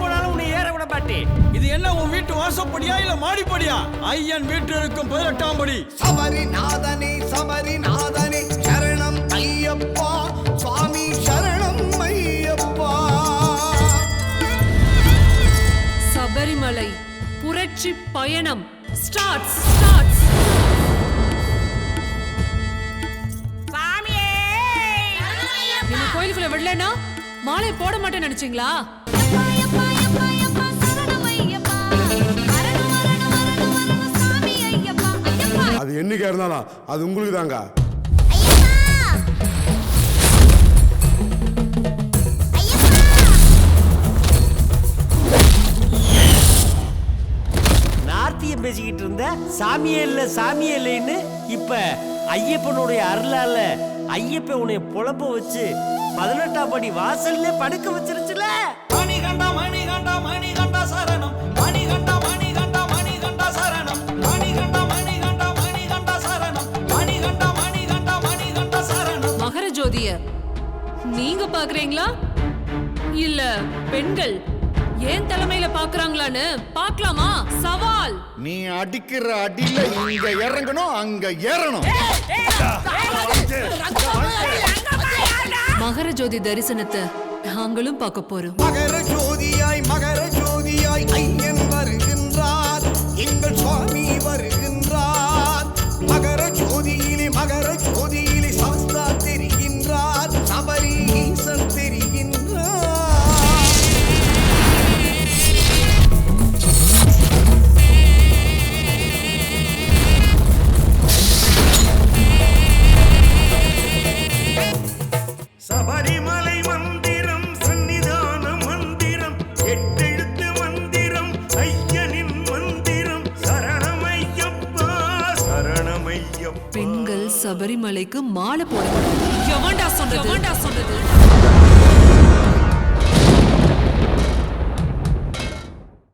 போனாலும் உன்னை ஏற விட மாட்டே இது என்ன உன் வீட்டு வாசப்படியா இல்ல மாடிப்படியா? ஐயன் வீட்டு இருக்கும் பதினெட்டாம் படி. சபரி நாதனே சபரி நாதனே சரணம் ஐயப்பா. சுவாமி சரணம் ஐயப்பா. சபரிமலை புரட்சி பயணம் ஸ்டார்ட் ஸ்டார்ட். கோயிலுக்குள்ள விடலன்னா மாலை போட மாட்டேன் நினைச்சீங்களா? அது என்னைக்கா இருந்தாலும் அது உங்களுக்கு தாங்க நார்த்தியம் பேசிக்கிட்டு இருந்த சாமியே இல்ல சாமியே இல்லைன்னு இப்ப ஐயப்பனுடைய அருளால ஐயப்பன் உன்னை புலம்ப வச்சு பதினெட்டாம் படி வாசல்ல படுக்க வச்சிருச்சுல? மணிகண்டா மணிகண்டா மணிகண்டா ஜோதிய நீங்க பாக்குறீங்களா? இல்ல பெண்கள் ஏன் தலைமையில பாக்குறாங்களான்னு பார்க்கலாமா சவால்! நீ அடிக்கிற அடியில இங்க இறங்கணும் அங்க ஏறணும். மகர ஜோதி தரிசனத்தை நாங்களும் பார்க்க போறோம். மகர ஜோதியாய் மகர ஜோதியாய் பெண்கள் சபரிமலைக்கு மாலை எவன்டா சொன்னது?